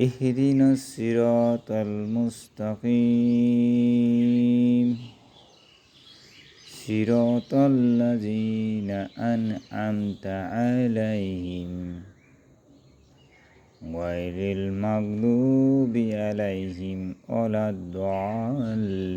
اهدنا الصراط المستقيم. صراط الذين أنعمت عليهم. غير المغلوب عليهم ولا الضالين.